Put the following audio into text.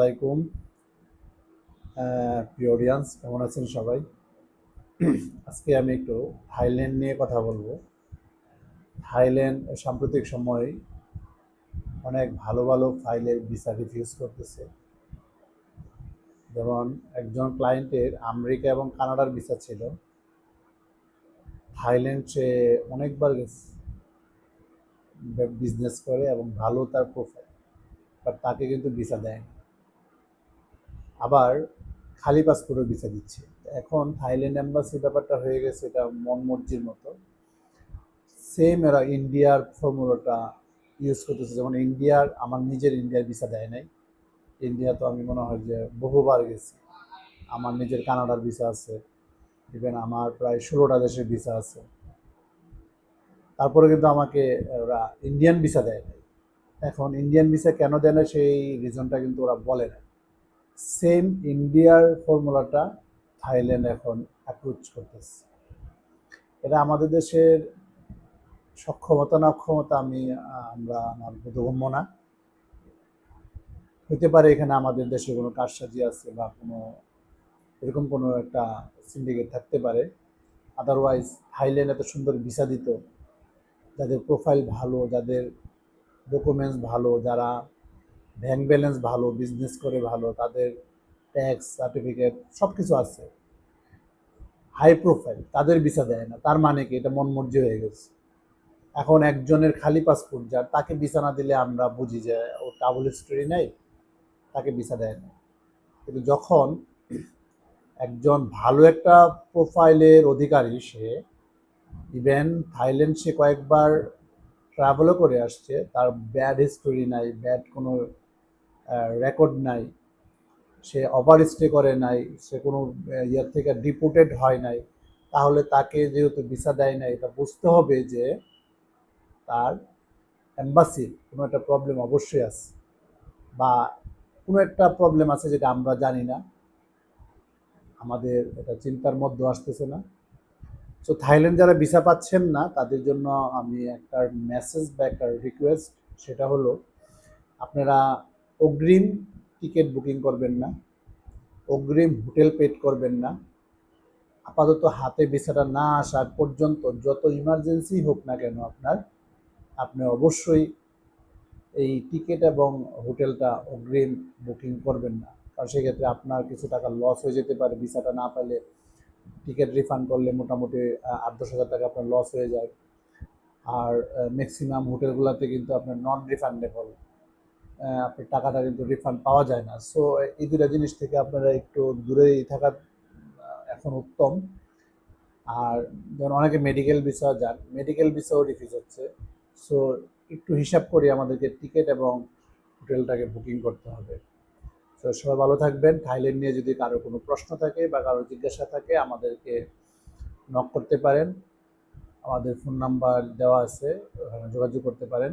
আসসালামাইকুম প্রিয় অডিয়েন্স কেমন আছেন সবাই? আজকে আমি একটু থাইল্যান্ড নিয়ে কথা বলব। থাইল্যান্ড সাম্প্রতিক সময়ে অনেক ভালো ভালো ফাইলের ভিসা রিফিউজ করতেছে। যেমন একজন ক্লায়েন্টের আমেরিকা এবং কানাডার ভিসা ছিল। থাইল্যান্ড সে অনেকবার গেছে। বিজনেস করে এবং ভালো তার প্রোফাইল বাট তাকে কিন্তু ভিসা দেয় আবার খালি পাসপোর্টের ভিসা দিচ্ছে। এখন থাইল্যান্ড এম্বাসি ব্যাপারটা হয়ে গেছে, এটা মন মর্জির মতো। সেম এরা ইন্ডিয়ার ফর্মুলাটা ইউজ করতেছে, যেমন ইন্ডিয়ার, আমার নিজের ইন্ডিয়ার ভিসা দেয় নাই। ইন্ডিয়া তো আমি মনে হয় যে বহুবার গেছি। আমার নিজের কানাডার ভিসা আছে ইভেন আমার প্রায় ষোলোটা দেশের ভিসা আছে। তারপরে কিন্তু আমাকে ওরা ইন্ডিয়ান ভিসা দেয় নাই। এখন ইন্ডিয়ান ভিসা কেন দেয় না সেই রিজনটা কিন্তু ওরা বলে না। সেম ইন্ডিয়ার ফর্মুলাটা থাইল্যান্ড এখন অ্যাপ্রোচ করতেছে। এটা আমাদের দেশের সক্ষমতা না অক্ষমতা আমি আমরা আমার বোধগম্য না। হতে পারে এখানে আমাদের দেশে কোনো কারসাজি আছে বা কোনো, এরকম কোনো একটা সিন্ডিকেট থাকতে পারে। আদারওয়াইজ থাইল্যান্ড এত সুন্দর ভিসা দিত। যাদের প্রোফাইল ভালো, যাদের ডকুমেন্টস ভালো, যারা ব্যাংক ব্যালেন্স ভালো বিজনেস করে ভালো, তাদের ট্যাক্স সার্টিফিকেট সব কিছু আছে। হাই প্রোফাইল তাদের ভিসা দেয় না, তার মানে কি? এটা মনমর্জি হয়ে গেছে। এখন একজনের খালি পাসপোর্ট যার তাকে ভিসা না দিলে আমরা বুঝি যে ও ট্রাভেল হিস্টোরি নেই, তাকে ভিসা দেয় না। কিন্তু যখন একজন ভালো একটা প্রোফাইলের অধিকারী, সে ইভেন থাইল্যান্ড সে কয়েকবার ট্রাভেলও করে আসছে, তার ব্যাড হিস্টোরি নাই ব্যাড কোনো রেকর্ড নাই, সে ওভার স্টে করে নাই, সে কোনো ইয়ার থেকে ডিপোর্টেড হয় নাই, তাহলে তাকে যেহেতু ভিসা দেয় নাই এটা বুঝতে হবে যে তার অ্যাম্বাসির কোনো একটা প্রবলেম অবশ্যই আছে বা কোনো একটা প্রবলেম আছে যেটা আমরা জানি না। আমাদের এটা চিন্তার মধ্যে আসতেছে না। সো থাইল্যান্ড যারা ভিসা পাচ্ছেন না, তাদের জন্য আমি একটা মেসেজ বা একটা রিকোয়েস্ট সেটা হলো, আপনারা অগ্রিম টিকিট বুকিং করবেন না, অগ্রিম হোটেল পেড করবেন না, আপাতত হাতে ভিসাটা না আসার পর্যন্ত যত ইমার্জেন্সি হোক না কেন আপনার, আপনি অবশ্যই এই টিকিট এবং হোটেলটা অগ্রিম বুকিং করবেন না। কারণ সেক্ষেত্রে আপনার কিছু টাকা লস হয়ে যেতে পারে, ভিসাটা না পেলে টিকিট রিফান্ড করলে মোটামুটি আট, দশ হাজার টাকা আপনার লস হয়ে যায়। আর ম্যাক্সিমাম হোটেলগুলোতে কিন্তু আপনার নন রিফান্ডেবল আপনার টাকাটা কিন্তু রিফান্ড পাওয়া যায় না। সো এই দুটা জিনিস থেকে আপনারা একটু দূরেই থাকা এখন উত্তম। আর যেমন অনেকে মেডিকেল ভিসা যান মেডিকেল ভিসাও রিফিউজ হচ্ছে। সো একটু হিসাব করে আমাদেরকে টিকিট এবং হোটেলটাকে বুকিং করতে হবে। তো সবাই ভালো থাকবেন। থাইল্যান্ড নিয়ে যদি কারও কোনো প্রশ্ন থাকে বা কারও জিজ্ঞাসা থাকে, আমাদেরকে নক করতে পারেন। আমাদের ফোন নাম্বার দেওয়া আছে, ওখানে যোগাযোগ করতে পারেন।